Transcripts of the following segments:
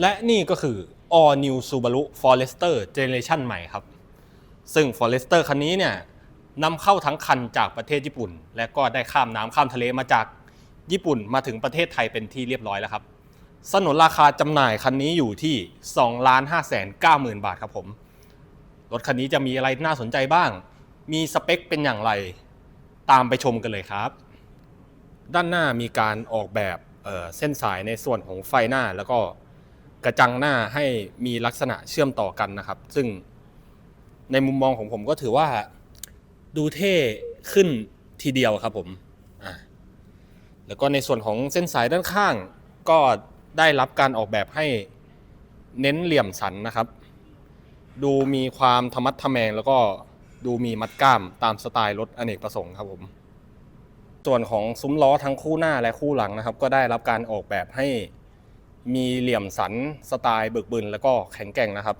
และนี่ก็คือ All New Subaru Forester Generation ใหม่ครับ ซึ่ง Forester คันนี้เนี่ยนำเข้าทั้งคันจากประเทศญี่ปุ่น และก็ได้ข้ามน้ำข้ามทะเลมาจากญี่ปุ่นมาถึงประเทศไทยเป็นที่เรียบร้อยแล้วครับ สนนราคาจำหน่ายคันนี้อยู่ที่ 2 5 9 0 0 0 0 บาทครับผม รถคันนี้จะมีอะไรน่าสนใจบ้าง มีสเปคเป็นอย่างไร ตามไปชมกันเลยครับ ด้านหน้ามีการออกแบบเเส้นสายในส่วนของไฟหน้าแล้วก็ กระจังหน้าให้มีลักษณะเชื่อมต่อกันนะครับ ซึ่งในมุมมองของผมก็ถือว่าดูเท่ขึ้นทีเดียวครับผมแล้วก็ในส่วนของเส้นสายด้านข้างก็ได้รับการออกแบบให้เน้นเหลี่ยมสันนะครับ ดูมีความธรรมัดทะแมงแล้วก็ดูมีมัดกล้ามตามสไตล์รถอเนกประสงค์ครับผม ส่วนของซุ้มล้อทั้งคู่หน้าและคู่หลังนะครับ ก็ได้รับการออกแบบให้ มีเหลี่ยมสันสไตล์เบึกบึนแล้วก็แข็งแกร่งนะครับ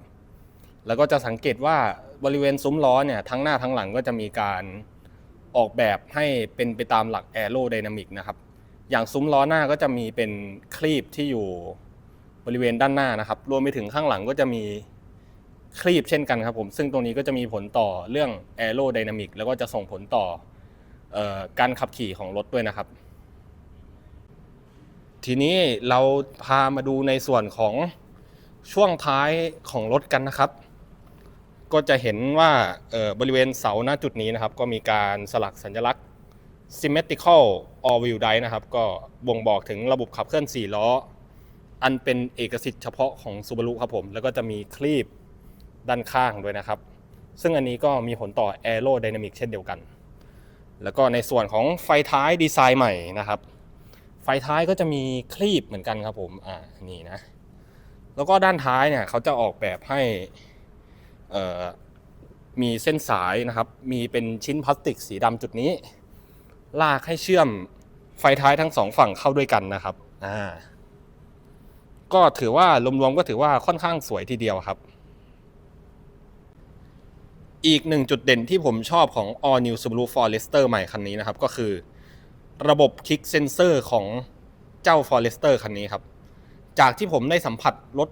แล้วก็จะสังเกตว่าบริเวณซุ้มล้อเนี่ยทั้งหน้าทั้งหลังก็จะมีการออกแบบให้เป็นไปตามหลักแอโรไดนามิกนะครับ อย่างซุ้มล้อหน้าก็จะมีเป็นคลีปที่อยู่บริเวณด้านหน้านะครับ รวมไปถึงข้างหลังก็จะมีคลีปเช่นกันครับผม ซึ่งตรงนี้ก็จะมีผลต่อเรื่องแอโรไดนามิกแล้วก็จะส่งผลต่อเอ่อการขับขี่ของรถด้วยนะครับ ทีนี้เราพามาดูในส่วนของช่วงท้ายของรถกันนะครับ ก็จะเห็นว่าบริเวณเสาหน้าจุดนี้นะครับ ก็มีการสลักสัญลักษณ์ symmetrical all wheel drive นะครับ ก็บ่งบอกถึงระบบขับเคลื่อน 4 ล้อ อันเป็นเอกสิทธิ์เฉพาะของ Subaru ครับผม แล้วก็จะมีคลีปด้านข้างด้วยนะครับ ซึ่งอันนี้ก็มีผลต่อ aerodynamic เช่นเดียวกัน แล้วก็ในส่วนของไฟท้ายดีไซน์ใหม่นะครับ ฟท้ายก็จะมีคลีปเหมือนกันครับผม อ่า นี่นะ แล้วก็ด้านท้ายเนี่ยเขาจะออกแบบให้ เอ่อ มีเส้นสายนะครับ มีเป็นชิ้นพลาสติกสีดำจุดนี้ ลากให้เชื่อมไฟท้ายทั้งสองฝั่งเข้าด้วยกันนะครับ อ่า ก็ถือว่ารวมๆก็ถือว่าค่อนข้างสวยทีเดียวครับ อีกหนึ่งจุดเด่นที่ผมชอบของ All New Subaru Forester ใหม่คันนี้นะครับ ก็คือ ระบบคลิกเซนเซอร์ของเจ้า Forester คันนี้ครับ จากที่ผมได้สัมผัสรถ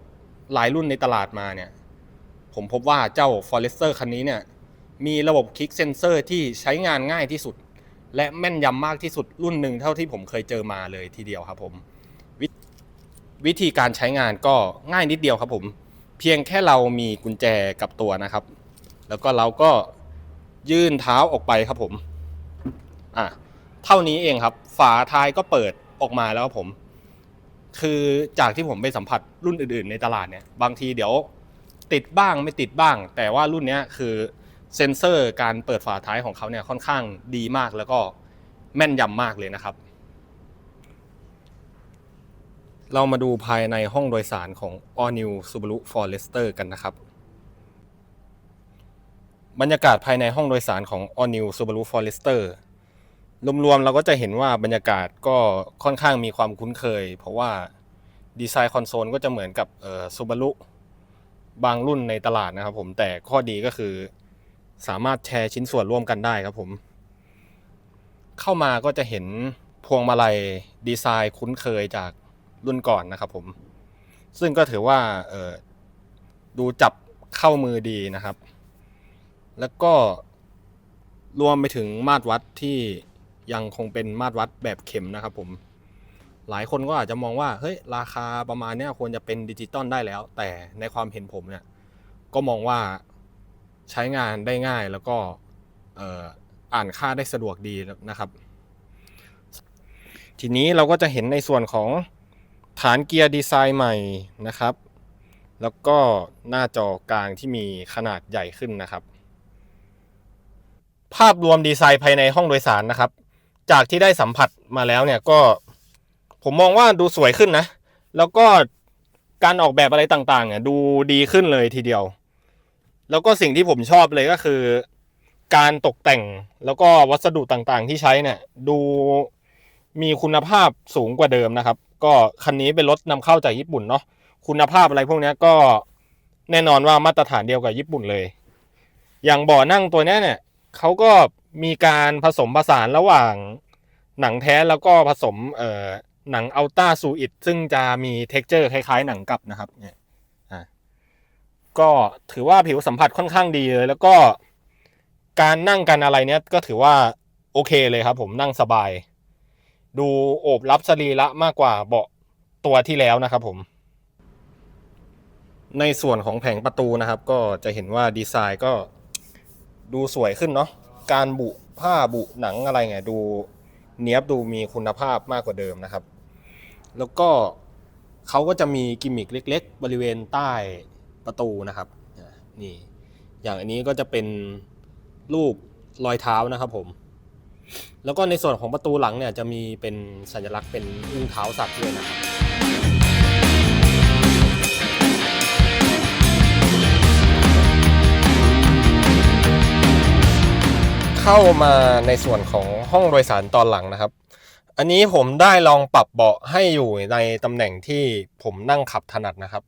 หลายรุ่นในตลาดมาเนี่ย ผมพบว่าเจ้า Forester คันนี้เนี่ย มีระบบคลิกเซนเซอร์ที่ใช้งานง่ายที่สุด และแม่นยำมากที่สุดรุ่นหนึ่งเท่าที่ผมเคยเจอมาเลยทีเดียวครับผมววิธีการใช้งานก็ง่ายนิดเดียวครับผม เพียงแค่เรามีกุญแจกับตัวนะครับ แล้วก็เราก็ยื่นเท้าออกไปครับผม อะ เท่านี้เองครับ ฝาท้ายก็เปิดออกมาแล้วครับผม คือจากที่ผมไปสัมผัสรุ่นอื่น ๆ ในตลาดเนี่ย บางทีเดี๋ยวติดบ้างไม่ติดบ้าง แต่ว่ารุ่นนี้คือเซนเซอร์การเปิดฝาท้ายของเขาเนี่ยค่อนข้างดีมากแล้วก็แม่นยำมากเลยนะครับ เรามาดูภายในห้องโดยสารของ All New Subaru Forester กันนะครับ บรรยากาศภายในห้องโดยสารของ All New Subaru Forester รวมๆเราก็จะเห็นว่าบรรยากาศก็ค่อนข้างมีความคุ้นเคย เพราะว่าดีไซน์คอนโซลก็จะเหมือนกับเอ่อ Subaru บางรุ่นในตลาดนะครับผมแต่ข้อดีก็คือสามารถแชร์ชิ้นส่วนร่วมกันได้ครับผม เข้ามาก็จะเห็นพวงมาลัยดีไซน์คุ้นเคยจากรุ่นก่อนนะครับผม ซึ่งก็ถือว่าดูจับเข้ามือดีนะครับ แล้วก็รวมไปถึงมาตรวัดที่ ยังคงเป็นมาตรวัดแบบเข็มนะครับผมหลายคนก็อาจจะมองว่าเฮ้ยราคาประมาณนี้ควรจะเป็นดิจิตอลได้แล้ว แต่ในความเห็นผมเนี่ยก็มองว่าใช้งานได้ง่ายแล้วก็อ่ออ่านค่าได้สะดวกดีนะครับ ทีนี้เราก็จะเห็นในส่วนของฐานเกียร์ดีไซน์ใหม่นะครับ แล้วก็หน้าจอกลางที่มีขนาดใหญ่ขึ้นนะครับ ภาพรวมดีไซน์ภายในห้องโดยสารนะครับ จากที่ได้สัมผัสมาแล้วเนี่ยก็ผมมองว่าดูสวยขึ้นนะ แล้วก็การออกแบบอะไรต่างๆเนี่ยดูดีขึ้นเลยทีเดียว แล้วก็สิ่งที่ผมชอบเลยก็คือ การตกแต่งแล้วก็วัสดุต่างๆ ที่ใช้เนี่ยดูมีคุณภาพสูงกว่าเดิมนะครับ ก็คันนี้เป็นรถนำเข้าจากญี่ปุ่นเนาะคุณภาพอะไรพวกนี้ก็แน่นอนว่ามาตรฐานเดียวกับญี่ปุ่นเลย อย่างเบาะนั่งตัวนี้เนี่ยเขาก็ มีการผสมผสานระหว่างหนังแท้แล้วก็ผสมเอ่อหนังอัลต้าซูอิดซึ่งจะมีเท็กเจอร์คล้ายๆ หนังกลับนะครับเนี่ยอะก็ถือว่าผิวสัมผัสค่อนข้างดีเลย แล้วก็การนั่งกันอะไรเนี้ยก็ถือว่าโอเคเลยครับ ผมนั่งสบาย ดูโอบรับสรีระมากกว่าเบาะตัวที่แล้วนะครับผม ในส่วนของแผงประตูนะครับ ก็จะเห็นว่าดีไซน์ก็ดูสวยขึ้นเนาะ การบุผ้าบุหนังอะไรไงดูเนี้ยบดูมีคุณภาพมากกว่าเดิมนะครับ แล้วก็เขาก็จะมีกิมมิคเล็ก ๆ บริเวณใต้ประตูนะครับนี่อย่างอันนี้ก็จะเป็นรูปรอยเท้านะครับผม แล้วก็ในส่วนของประตูหลังเนี่ยจะมีเป็นสัญลักษณ์เป็นอุ้งเท้าสัตว์ด้วยนะครับ เข้ามาในส่วนของห้องโดยสารตอนหลังนะครับ อันนี้ผมได้ลองปรับเบาะให้อยู่ในตำแหน่งที่ผมนั่งขับถนัดนะครับ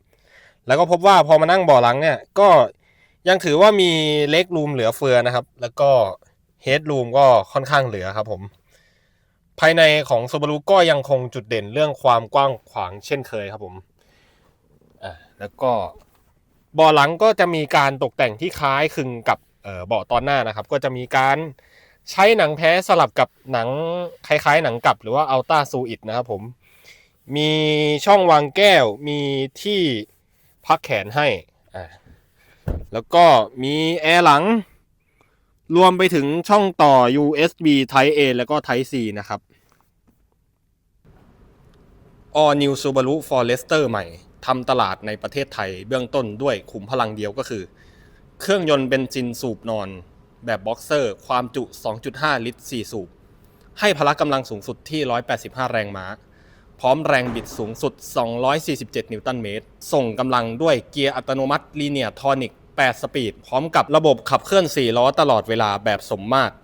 แล้วก็พบว่าพอมานั่งเบาะหลังเนี่ยก็ยังถือว่ามีเล็กรูมเหลือเฟือนะครับ แล้วก็เฮดรูมก็ค่อนข้างเหลือครับผม ภายในของ Subaru ก็ยังคงจุดเด่นเรื่องความกว้างขวางเช่นเคยครับผมอ่าแล้วก็เบาะหลังก็จะมีการตกแต่งที่คล้ายคลึงกับ เบาะตอนหน้านะครับ ก็จะมีการใช้หนังแท้สลับกับหนังคล้ายๆ หนังกลับหรือว่า Ultra s u i t นะครับผม มีช่องวางแก้วมีที่พักแขนให้อ่าแล้วก็มีแอร์หลัง รวมไปถึงช่องต่อ USB Type A แล้วก็ Type C นะครับ All New Subaru Forester ใหม่ทำตลาดในประเทศไทย เบื้องต้นด้วยขุมพลังเดียวก็คือ เครื่องยนต์เบนซินสูบนอนแบบบ็อกเซอร์ ความจุ 2.5 ลิตร 4 สูบ ให้พละกำลังสูงสุดที่ 185 แรงม้า พร้อมแรงบิดสูงสุด 247 นิวตันเมตร ส่งกำลังด้วยเกียร์อัตโนมัติลีเนียทอนิก 8 สปีด พร้อมกับระบบขับเคลื่อน 4 ล้อตลอดเวลาแบบสมมาตร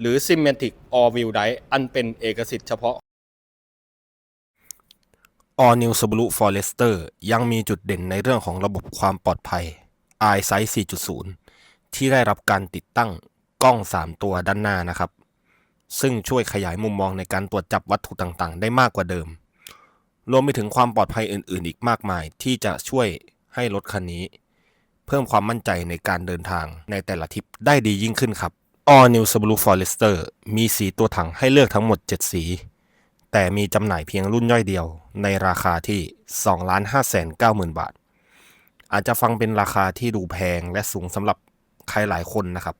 หรือ Symmetric All Wheel Drive อันเป็นเอกสิทธิ์เฉพาะ All New Subaru Forester ยังมีจุดเด่นในเรื่องของระบบความปลอดภัย EyeSight 4.0 ที่ได้รับการติดตั้งกล้อง 3 ตัวด้านหน้านะครับ ซึ่งช่วยขยายมุมมองในการตรวจจับวัตถุต่างๆ ได้มากกว่าเดิม รวมไปถึงความปลอดภัยอื่น ๆ อีกมากมาย ที่จะช่วยให้รถคันนี้ เพิ่มความมั่นใจในการเดินทางในแต่ละทริปได้ดียิ่งขึ้นครับ All New Subaru Forester มีสีตัวถังให้เลือกทั้งหมด 7 สี แต่มีจำหน่ายเพียงรุ่นย่อยเดียว ในราคาที่ 2 5 9 0 0 0 0 บาท อาจจะฟังเป็นราคาที่ดูแพงและสูงสำหรับใครหลายคนนะครับ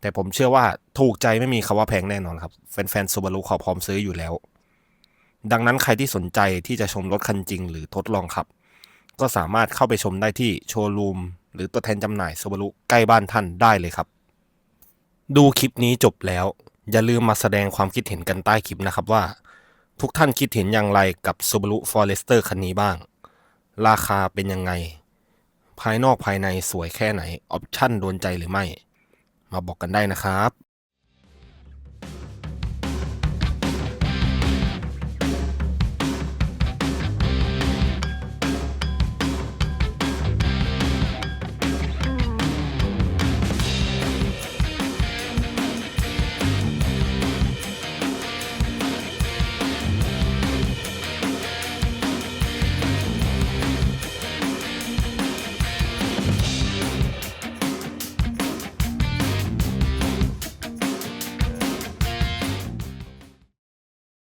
แต่ผมเชื่อว่าถูกใจไม่มีคำว่าแพงแน่นอนครับ แฟนๆ Subaru เขาพร้อมซื้ออยู่แล้ว ดังนั้นใครที่สนใจที่จะชมรถคันจริงหรือทดลองขับ ก็สามารถเข้าไปชมได้ที่โชว์รูมหรือตัวแทนจำหน่าย Subaru ใกล้บ้านท่านได้เลยครับ ดูคลิปนี้จบแล้ว อย่าลืมมาแสดงความคิดเห็นกันใต้คลิปนะครับว่า ทุกท่านคิดเห็นอย่างไรกับ Subaru Forester คันนี้บ้าง ราคาเป็นยังไง ภายนอกภายในสวยแค่ไหน ออปชั่นโดนใจหรือไม่ มาบอกกันได้นะครับ